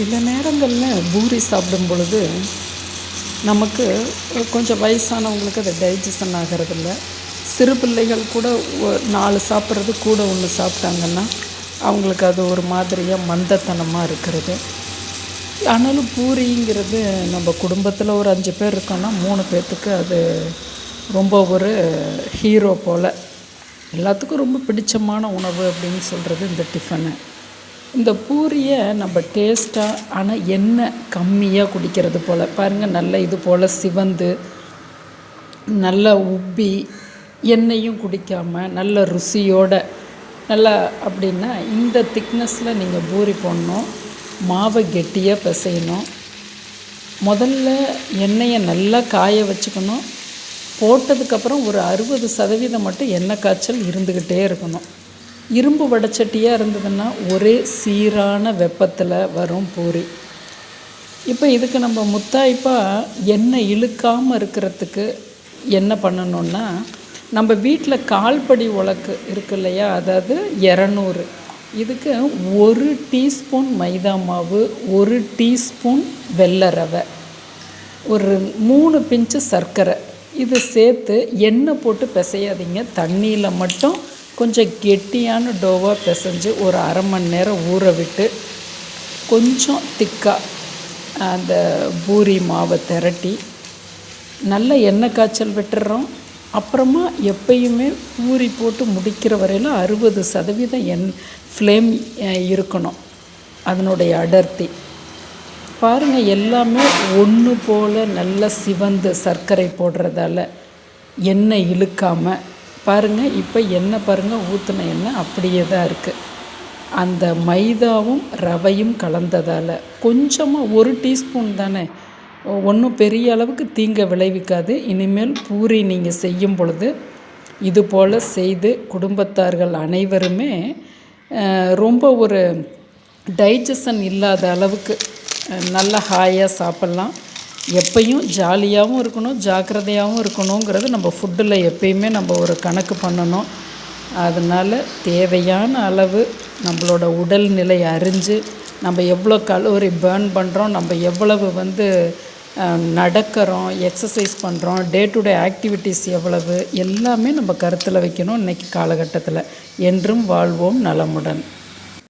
சில நேரங்களில் பூரி சாப்பிடும் பொழுது நமக்கு கொஞ்சம் வயசானவங்களுக்கு அது டைஜஷன் ஆகிறதில்ல. சிறு பிள்ளைகள் கூட நாலு சாப்பிட்றது கூட ஒன்று சாப்பிட்டாங்கன்னா அவங்களுக்கு அது ஒரு மாதிரியாக மந்தத்தனமாக இருக்கிறது. ஆனாலும் பூரிங்கிறது நம்ம குடும்பத்தில் ஒரு அஞ்சு பேர் இருக்கோன்னா மூணு பேர்த்துக்கு அது ரொம்ப ஒரு ஹீரோ போல். எல்லாத்துக்கும் ரொம்ப பிடிச்சமான உணவு அப்படின்னு சொல்கிறது இந்த டிஃபனு இந்த பூரியை நம்ம டேஸ்ட்டாக ஆனால் எண்ணெய் கம்மியாக குடிக்கிறது போல். பாருங்கள் நல்ல இது போல் சிவந்து நல்லா உப்பி எண்ணெயும் குடிக்காமல் நல்ல ருசியோட நல்லா அப்படின்னா இந்த திக்னஸில் நீங்கள் பூரி போடணும் மாவை கெட்டியாக பிசையணும். முதல்ல எண்ணெயை நல்லா காய வச்சுக்கணும். போட்டதுக்கப்புறம் ஒரு அறுபது சதவீதம் மட்டும் எண்ணெய் காய்ச்சல் இருந்துக்கிட்டே இருக்கணும். இரும்பு வடச்சட்டியாக இருந்ததுன்னா ஒரே சீரான வெப்பத்தில் வரும் பூரி. இப்போ இதுக்கு நம்ம முத்தாய்ப்பாக எண்ணெய் இழுக்காமல் இருக்கிறதுக்கு என்ன பண்ணணுன்னா நம்ம வீட்டில் கால்படி உலக்கு இருக்கு இல்லையா? அதாவது இரநூறு இதுக்கு ஒரு டீஸ்பூன் மைதா மாவு ஒரு டீஸ்பூன் வெள்ளை ரவை ஒரு மூணு பிஞ்சு சர்க்கரை. இது சேர்த்து எண்ணெய் போட்டு பிசையாதீங்க. தண்ணியில் மட்டும் கொஞ்சம் கெட்டியான டோவாக பிசைஞ்சு ஒரு அரை மணி நேரம் ஊற விட்டு கொஞ்சம் திக்காக அந்த பூரி மாவை திரட்டி நல்ல எண்ணெய் காய்ச்சல் விட்டுறோம். அப்புறமா எப்பயுமே பூரி போட்டு முடிக்கிற வரையில் அறுபது சதவீதம் எண் ஃப்ளேம் இருக்கணும். அதனுடைய அடர்த்தி. பாருங்கள் எல்லாமே ஒன்று போல் நல்ல சிவந்து சர்க்கரை போடுறதால எண்ணெய் இழுக்காமல் பாருங்கள் இப்போ எண்ணெய் பாருங்கள் ஊற்றின எண்ணெய் அப்படியே தான் இருக்குது அந்த மைதாவும் ரவையும் கலந்ததால் கொஞ்சமாக ஒரு டீஸ்பூன் தானே ஒன்றும் பெரிய அளவுக்கு தீங்க விளைவிக்காது. இனிமேல் பூரி நீங்கள் செய்யும் பொழுது இது போல் செய்து குடும்பத்தார்கள் அனைவருமே ரொம்ப ஒரு டைஜஷன் இல்லாத அளவுக்கு நல்லா நல்ல ஹாயாக சாப்பிட்லாம். எப்பையும் ஜாலியாகவும் இருக்கணும் ஜாக்கிரதையாகவும் இருக்கணுங்கிறது நம்ம ஃபுட்டில் எப்பயுமே நம்ம ஒரு கணக்கு பண்ணணும். அதனால் தேவையான அளவு நம்மளோட உடல்நிலை அறிஞ்சு நம்ம எவ்வளோ கலோரி பேர்ன் பண்ணுறோம் நம்ம எவ்வளவு வந்து நடக்கிறோம் எக்ஸசைஸ் பண்ணுறோம் டே டு டே ஆக்டிவிட்டீஸ் எவ்வளவு எல்லாமே நம்ம கருத்தில் வைக்கணும் இன்றைக்கி காலகட்டத்தில். என்றும் வாழ்வோம் நலமுடன்.